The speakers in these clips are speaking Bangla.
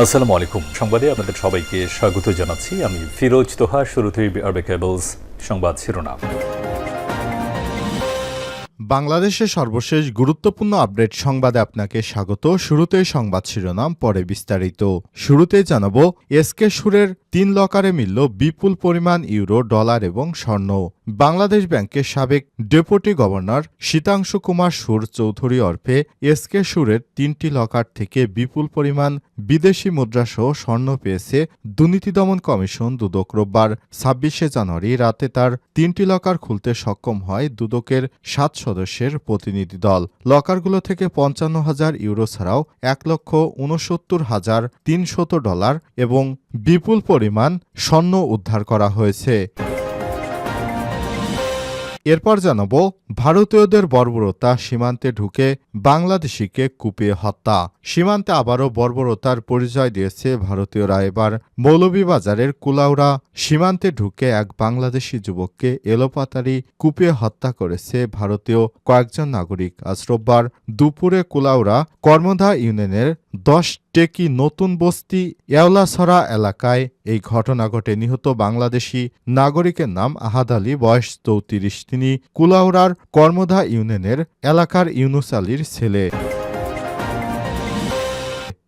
আসসালামু আলাইকুম। সংবাদে আপনাদের সবাইকে স্বাগত জানাচ্ছি। আমি ফিরোজ তোহা, শুরুতেই আরবে কেবলস সংবাদ শিরোনাম। বাংলাদেশের সর্বশেষ গুরুত্বপূর্ণ আপডেট সংবাদে আপনাকে স্বাগত। শুরুতেই সংবাদ শিরোনাম, পরে বিস্তারিত। শুরুতেই জানাব এসকে সুরের তিন লকারে মিলল বিপুল পরিমাণ ইউরো, ডলার এবং স্বর্ণ। বাংলাদেশ ব্যাংকের সাবেক ডেপুটি গভর্নর শীতাংশু কুমার সুর চৌধুরী অর্ফে এসকে সুরের তিনটি লকার থেকে বিপুল পরিমাণ বিদেশি মুদ্রাসহ স্বর্ণ পেয়েছে দুর্নীতি দমন কমিশন দুদক রোববার। ছাব্বিশে জানুয়ারি রাতে তার তিনটি লকার খুলতে সক্ষম হয় দুদকের সাত সদস্যের প্রতিনিধি দল। লকারগুলো থেকে পঞ্চান্ন হাজার ইউরো ছাড়াও এক লক্ষ উনসত্তর হাজার তিনশত ডলার এবং বিপুল পরিমাণ স্বর্ণ উদ্ধার করা হয়েছে। এরপর জানাব, ভারতীয়দের বর্বরতা সীমান্তে ঢুকে বাংলাদেশিকে কুপিয়ে হত্যা। সীমান্তে আবারও বর্বরতার পরিচয় দিয়েছে ভারতীয়রা। এবার মৌলভীবাজারের কুলাউড়া সীমান্তে ঢুকে এক বাংলাদেশি যুবককে এলোপাতারি কুপিয়ে হত্যা করেছে ভারতীয় কয়েকজন নাগরিক। আজ রোববার দুপুরে কুলাউড়া কর্মধা ইউনিয়নের দশ টেকি নতুন বস্তি এওলাছড়া এলাকায় এই ঘটনা ঘটে। নিহত বাংলাদেশি নাগরিকের নাম আহাদ আলী, বয়স চৌত্রিশ। তিনি কুলাউড়ার কর্মধা ইউনিয়নের এলাকার ইউনুস আলীর ছেলে।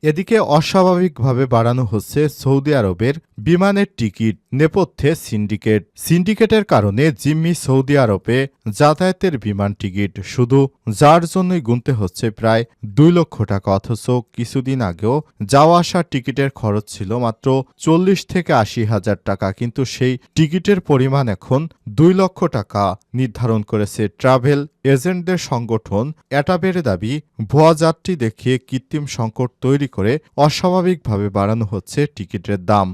এদিকে অস্বাভাবিকভাবে বাড়ানো হচ্ছে সৌদি আরবের বিমানের টিকিট। নেপথ্যে সিন্ডিকেট। সিন্ডিকেটের কারণে জিম্মি সৌদি আরবে যাতায়াতের বিমান টিকিট শুধু যার জন্যই গুনতে হচ্ছে প্রায় দুই লক্ষ টাকা, অথচ কিছুদিন আগেও যাওয়া আসার টিকিটের খরচ ছিল মাত্র চল্লিশ থেকে আশি হাজার টাকা, কিন্তু সেই টিকিটের পরিমাণ এখন দুই লক্ষ টাকা নির্ধারণ করেছে ট্রাভেল এজেন্টদের সংগঠন অ্যাটাবের দাবি। ভুয়া যাত্রী দেখিয়ে কৃত্রিম সংকট তৈরি করে অস্বাভাবিকভাবে বাড়ানো হচ্ছে টিকিটের দাম।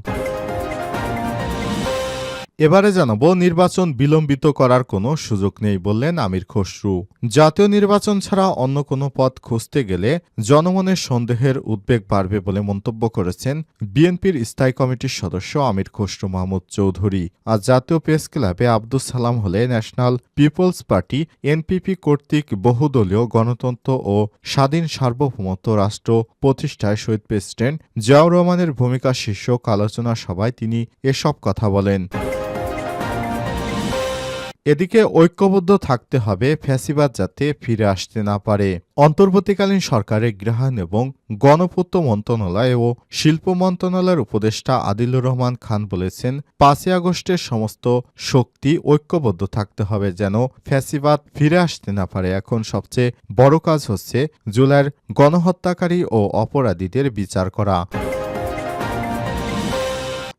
এবারে জানাব, নির্বাচন বিলম্বিত করার কোনো সুযোগ নেই বললেন আমির খসরু। জাতীয় নির্বাচন ছাড়া অন্য কোনো পথ খুঁজতে গেলে জনমনের সন্দেহের উদ্বেগ বাড়বে বলে মন্তব্য করেছেন বিএনপির স্থায়ী কমিটির সদস্য আমির খসরু মাহমুদ চৌধুরী। আজ জাতীয় প্রেস ক্লাবে আব্দুল সালাম হলে ন্যাশনাল পিপলস পার্টি, এনপিপি কর্তৃক বহুদলীয় গণতন্ত্র ও স্বাধীন সার্বভৌমত্ব রাষ্ট্র প্রতিষ্ঠায় শহীদ প্রেসিডেন্ট জিয়াউর রহমানের ভূমিকা শীর্ষক আলোচনা সভায় তিনি এসব কথা বলেন। এদিকে ঐক্যবদ্ধ থাকতে হবে, ফ্যাসিবাদ যাতে ফিরে আসতে না পারে। অন্তর্বর্তীকালীন সরকারের গৃহায়ণ এবং গণপূর্ত মন্ত্রণালয় ও শিল্প মন্ত্রণালয়ের উপদেষ্টা আদিলুর রহমান খান বলেছেন, পাঁচই আগস্টের সমস্ত শক্তি ঐক্যবদ্ধ থাকতে হবে যেন ফ্যাসিবাদ ফিরে আসতে না পারে। এখন সবচেয়ে বড় কাজ হচ্ছে জুলাইয়ের গণহত্যাকারী ও অপরাধীদের বিচার করা।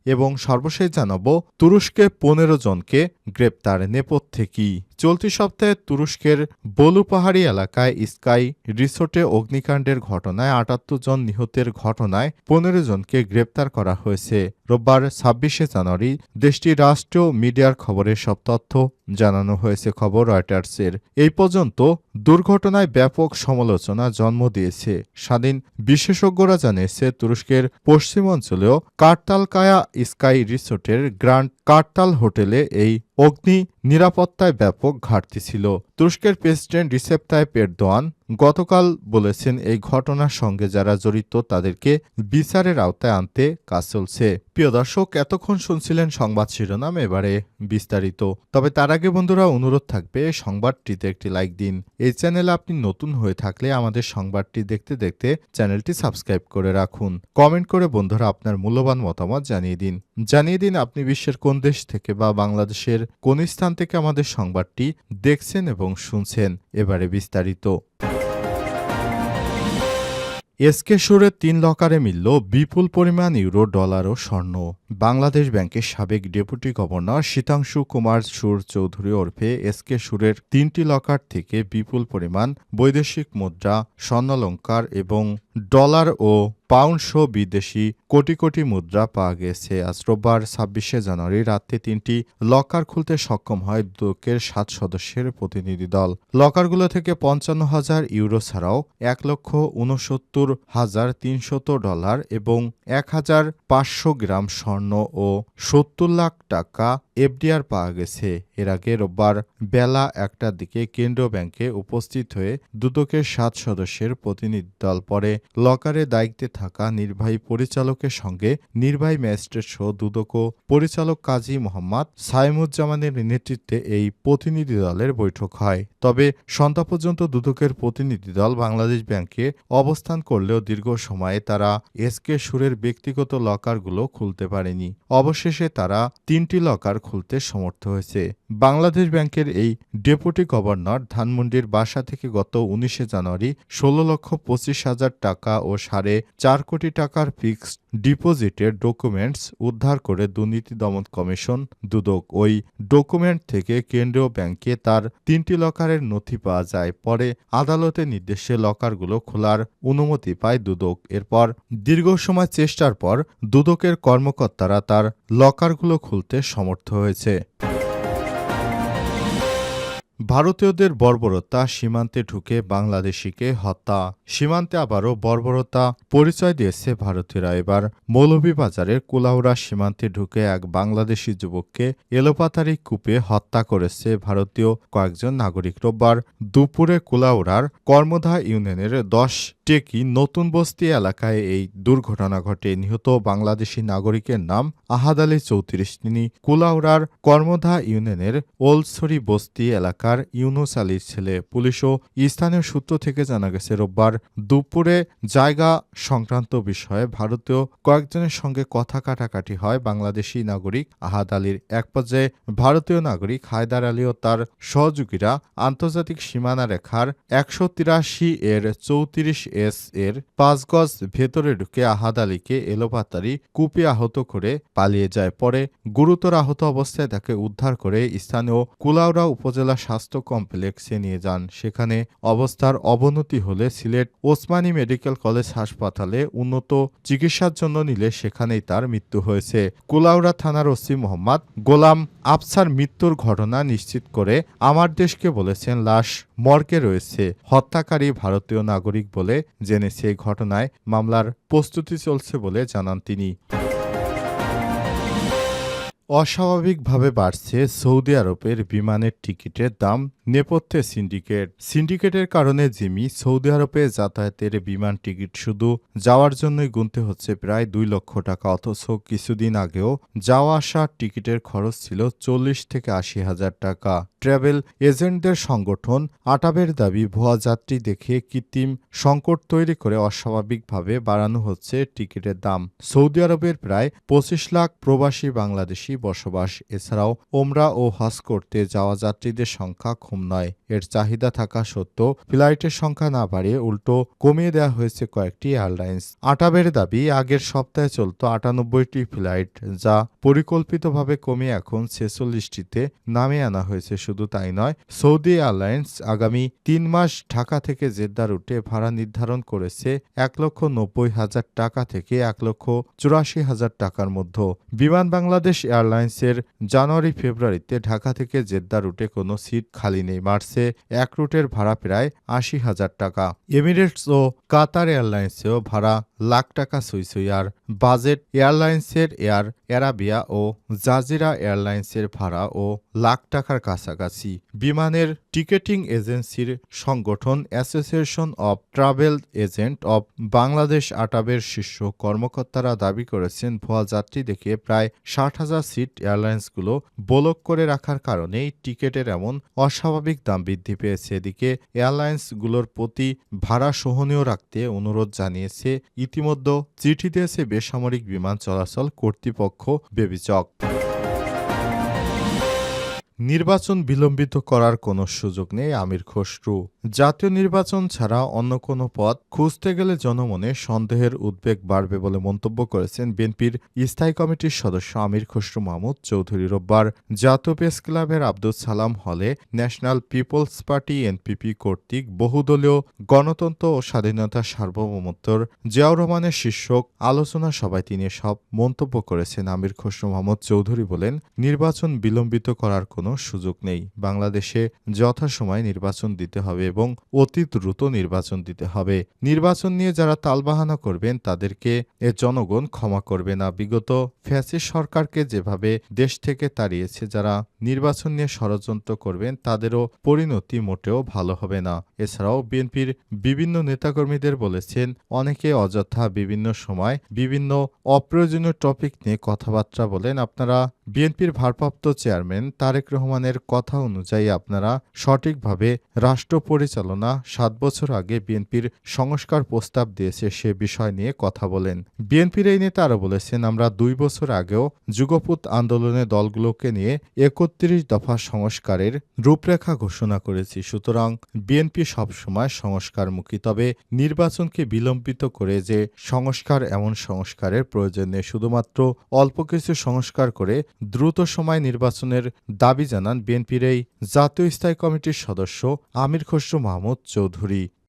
এবং সর্বশেষ জানাব তুরস্কে পনেরো জনকে গ্রেপ্তার নেপথ্যে কি? চলতি সপ্তাহে তুরস্কের বলু পাহাড়ি এলাকায় স্কাই রিসোর্টে অগ্নিকাণ্ডের ঘটনায় আটাত্তর জন নিহতের ঘটনায় পনেরো জনকে গ্রেপ্তার করা হয়েছে। রোববার ছাব্বিশে জানুয়ারি দেশটির রাষ্ট্রীয় মিডিয়ার খবরের সব তথ্য জানানো হয়েছে খবর রয়টার্সের। এই পর্যন্ত দুর্ঘটনায় ব্যাপক সমালোচনা জন্ম দিয়েছে। স্বাধীন বিশেষজ্ঞরা জানিয়েছে, তুরস্কের পশ্চিমাঞ্চলেও কার্তালকায়া স্কাই রিসোর্টের গ্র্যান্ড কার্তাল হোটেলে এই অগ্নি নিরাপত্তায় ব্যাপক ঘাটতি ছিল। তুরস্কের প্রেসিডেন্ট রিসেপ তাইপ এরদোয়ান গতকাল বলেছেন এই ঘটনার সঙ্গে যারা জড়িত তাদেরকে বিচারের আওতায় আনতে কাজ চলছে। প্রিয় দর্শক, এতক্ষণ শুনছিলেন সংবাদ শিরোনাম, এবারে বিস্তারিত। তবে তার আগে বন্ধুরা, অনুরোধ থাকবে সংবাদটিতে একটি লাইক দিন। এই চ্যানেলে আপনি নতুন হয়ে থাকলে আমাদের সংবাদটি দেখতে দেখতে চ্যানেলটি সাবস্ক্রাইব করে রাখুন। কমেন্ট করে বন্ধুরা আপনার মূল্যবান মতামত জানিয়ে দিন। জানিয়ে দিন আপনি বিশ্বের কোন দেশ থেকে বা বাংলাদেশের কোন স্থান থেকে আমাদের সংবাদটি দেখছেন এবং শুনছেন। এবারে বিস্তারিত। এসকে সুরের তিন লকারে মিলল বিপুল পরিমাণ ইউরো, ডলার ও স্বর্ণ। বাংলাদেশ ব্যাংকের সাবেক ডেপুটি গভর্নর শীতাংশু কুমার সুর চৌধুরী ওরফে এসকে সুরের তিনটি লকার থেকে বিপুল পরিমাণ বৈদেশিক মুদ্রা, স্বর্ণালঙ্কার এবং ডলার ও পাউন্ড সহ বিদেশি কোটি কোটি মুদ্রা পাওয়া গেছে। আজ রোববার ছাব্বিশে জানুয়ারি রাতে তিনটি লকার খুলতে সক্ষম হয় দুকের সাত সদস্যের প্রতিনিধি দল। লকারগুলো থেকে পঞ্চান্ন হাজার ইউরো ছাড়াও এক লক্ষ উনসত্তর হাজার তিনশত ডলার এবং এক হাজার পাঁচশো গ্রাম স্বর্ণ ও সত্তর লাখ টাকা এফডিআর পাওয়া গেছে। এর আগে রোববার বেলা একটার দিকে কেন্দ্রীয় ব্যাংকে উপস্থিত হয়ে দুদকের সাত সদস্যের প্রতিনিধি দল পরে লকারে দায়িত্বে থাকা নির্বাহী পরিচালকের সঙ্গে নির্বাহী ম্যাজিস্ট্রেট সহ দুদক পরিচালক কাজী মোহাম্মদ সাইমুজ্জামানের নেতৃত্বে এই প্রতিনিধি দলের বৈঠক হয়। তবে সন্ধ্যা পর্যন্ত দুদকের প্রতিনিধি দল বাংলাদেশ ব্যাংকে অবস্থান করলেও দীর্ঘ সময়ে তারা এসকে সুরের ব্যক্তিগত লকারগুলো খুলতে পারেনি। অবশেষে তারা তিনটি লকার খুলতে সমর্থ হয়েছে। বাংলাদেশ ব্যাংকের এই ডেপুটি গভর্নর ধানমন্ডির বাসা থেকে গত উনিশে জানুয়ারি ষোলো লক্ষ পঁচিশ হাজার টাকা ও সাড়ে চার কোটি টাকার ফিক্সড ডিপোজিটের ডকুমেন্টস উদ্ধার করে দুর্নীতি দমন কমিশন দুদক। ওই ডকুমেন্ট থেকে কেন্দ্রীয় ব্যাংকে তার তিনটি লকারের নথি পাওয়া যায়। পরে আদালতের নির্দেশে লকারগুলো খোলার অনুমতি পায় দুদক। এরপর দীর্ঘ সময় চেষ্টার পর দুদকের কর্মকর্তারা তার লকারগুলো খুলতে সমর্থ হয়েছে। ভারতীয়দের বর্বরতা সীমান্তে ঢুকে বাংলাদেশিকে হত্যা। সীমান্তে আবারও বর্বরতা পরিচয় দিয়েছে ভারতীয়রা। এবার মৌলভীবাজারের কুলাউড়া সীমান্তে ঢুকে এক বাংলাদেশি যুবককে এলোপাতারি কূপে হত্যা করেছে ভারতীয় কয়েকজন নাগরিক। রোববার দুপুরে কুলাউড়ার কর্মধা ইউনিয়নের দশ টেকি নতুন বস্তি এলাকায় এই দুর্ঘটনা ঘটে? নিহত বাংলাদেশি নাগরিকের নাম আহাদ আলী চৌত্রিশ, তিনি কুলাউড়ার কর্মধা ইউনিয়নের ওলসরি বস্তি এলাকার ইউনুস আলীর ছেলে। পুলিশ ও স্থানীয় সূত্র থেকে জানা গেছে, রোববার দুপুরে জায়গা সংক্রান্ত বিষয়ে ভারতীয় কয়েকজনের সঙ্গে কথা কাটাকাটি হয় বাংলাদেশি নাগরিক আহাদ আলীর। এক পর্যায়ে ভারতীয় নাগরিক হায়দার আলী ও তার সহযোগীরা আন্তর্জাতিক সীমানা রেখার একশো তিরাশি এর চৌত্রিশ এস এর পাঁচ গজ ভেতরে ঢুকে আহাদ আলীকে এলোপাতারি কুপি আহত করে পালিয়ে যায়। পরে গুরুতর আহত অবস্থায় তাকে উদ্ধার করে স্থানীয় কুলাউড়া উপজেলা স্বাস্থ্য কমপ্লেক্সে নিয়ে যান। সেখানে অবস্থার অবনতি হলে সিলেট ওসমানী মেডিকেল কলেজ হাসপাতালে উন্নত চিকিৎসার জন্য নিলে সেখানেই তার মৃত্যু হয়েছে। কুলাউড়া থানার ওসি মোহাম্মদ গোলাম আফসার মৃত্যুর ঘটনা নিশ্চিত করে, আমার দেশকে বলেছেন, লাশ মর্গে রয়েছে। হত্যাকারী ভারতীয় নাগরিক বলে জেনেছে সেই ঘটনায় মামলার প্রস্তুতি চলছে বলে জানান তিনি। অস্বাভাবিকভাবে বাড়ছে সৌদি আরবের বিমানের টিকিটের দাম নেপথ্যে সিন্ডিকেট। সিন্ডিকেটের কারণে জিমি সৌদি আরবে যাতায়াতের বিমান টিকিট শুধু যাওয়ার জন্যই গুনতে হচ্ছে প্রায় দুই লক্ষ টাকা, অথচ কিছুদিন আগেও যাওয়া আসার টিকিটের খরচ ছিল চল্লিশ থেকে আশি হাজার টাকা। ট্রাভেল এজেন্টদের সংগঠন আটাবের দাবি, ভুয়া যাত্রী দেখে কৃত্রিম সংকট তৈরি করে অস্বাভাবিকভাবে বাড়ানো হচ্ছে টিকিটের দাম। সৌদি আরবের প্রায় পঁচিশ লাখ প্রবাসী বাংলাদেশি বসবাস। এছাড়াও ওমরা ও হজ করতে যাওয়া যাত্রীদের সংখ্যা কম নয়। এর চাহিদা থাকা সত্ত্বেও ফ্লাইটের সংখ্যা না বাড়িয়ে উল্টো কমিয়ে দেওয়া হয়েছে কয়েকটি এয়ারলাইন্স। আটাবের দাবি, আগের সপ্তাহে চলত আটানব্বইটি ফ্লাইট, যা পরিকল্পিতভাবে কমে এখন ছেচল্লিশটিতে নামে আনা হয়েছে। শুধু তাই নয়, সৌদি এয়ারলাইন্স আগামী তিন মাস ঢাকা থেকে জেদ্দা রুটে ভাড়া নির্ধারণ করেছে এক লক্ষ নব্বই হাজার টাকা থেকে এক লক্ষ চুরাশি হাজার টাকার মধ্যে। বিমান বাংলাদেশ এয়ারলাইন্সের জানুয়ারি, ফেব্রুয়ারিতে ঢাকা থেকে জেদ্দা রুটে কোনো সিট খালি নেই। মার্চে এক রুটের ভাড়া প্রায় আশি হাজার টাকা। এমিরেটস ও কাতার এয়ারলাইন্সেও ভাড়া লাখ টাকা সুইসুই সুই। আর বাজেট এয়ারলাইন্সের এয়ার অ্যারাবিয়া ও জাজিরা এয়ারলাইন্সের ভাড়া ও লাখ টাকার কাছাকাছি। বিমানের টিকেটিং এজেন্সির সংগঠন Association of Travel Agent of Bangladesh আটাবের শীর্ষ কর্মকর্তারা দাবি করেছেন, ভুয়া যাত্রী দেখে প্রায় ষাট হাজার সিট এয়ারলাইন্সগুলো বলক করে রাখার কারণেই টিকেটের এমন অস্বাভাবিক দাম বৃদ্ধি পেয়েছে। এদিকে এয়ারলাইন্সগুলোর প্রতি ভাড়া সহনীয় রাখতে অনুরোধ জানিয়েছে, ইতিমধ্যে চিঠি দিয়েছে বেসামরিক বিমান চলাচল কর্তৃপক্ষ বেবিচক। নির্বাচন বিলম্বিত করার কোনো সুযোগ নেই, আমির খসরু। জাতীয় নির্বাচন ছাড়া অন্য কোনো পথ খুঁজতে গেলে জনমনে সন্দেহের উদ্বেগ বাড়বে বলে মন্তব্য করেছেন বিএনপির স্থায়ী কমিটির সদস্য আমির খসরু মাহমুদ চৌধুরী রোববার। জাতীয় প্রেস ক্লাবের আব্দুল সালাম হলে ন্যাশনাল পিপলস পার্টি এনপিপি কর্তৃক বহুদলীয় গণতন্ত্র ও স্বাধীনতা সার্বভৌমত্বর জিয়াউর রহমানের শীর্ষক আলোচনা সভায় তিনি সব মন্তব্য করেছেন। আমির খসরু মাহমুদ চৌধুরী বলেন, নির্বাচন বিলম্বিত করার কোনো সুযোগ নেই। বাংলাদেশে যথাসময়ে নির্বাচন দিতে হবে এবং অতি দ্রুত নির্বাচন দিতে হবে। নির্বাচন নিয়ে যারা তালবাহানা করবেন, তাদেরকে এ জনগণ ক্ষমা করবে না। বিগত ফ্যাসি সরকারকে যেভাবে দেশ থেকে তাড়িয়েছে, যারা নির্বাচন নিয়ে ষড়যন্ত্র করবেন, তাদেরও পরিণতি মোটেও ভালো হবে না। এছাড়াও বিএনপির বিভিন্ন নেতাকর্মীদের বলেছেন, অনেকে অযথা বিভিন্ন সময় বিভিন্ন অপ্রয়োজনীয় টপিক নিয়ে কথাবার্তা বলেন। আপনারা বিএনপির ভারপ্রাপ্ত চেয়ারম্যান তারেক রহমানের কথা অনুযায়ী আপনারা সঠিকভাবে রাষ্ট্র পরিচালনা সাত বছর আগে বিএনপির সংস্কার প্রস্তাব দিয়েছে, সে বিষয় নিয়ে কথা বলেন। বিএনপির এই নেতা আরও বলেছেন, আমরা দুই বছর আগেও যুগপুত আন্দোলনের দলগুলোকে নিয়ে একত্রিশ দফা সংস্কারের রূপরেখা ঘোষণা করেছি, সুতরাং বিএনপি সবসময় সংস্কারমুখী। তবে নির্বাচনকে বিলম্বিত করে যে সংস্কার এমন সংস্কারের প্রয়োজন নেই, শুধুমাত্র অল্প কিছু সংস্কার করে দ্রুত সময় নির্বাচনের দাবি জানান বিএনপির এই জাতীয় স্থায়ী কমিটির সদস্য আমির খসরু মাহমুদ চৌধুরী।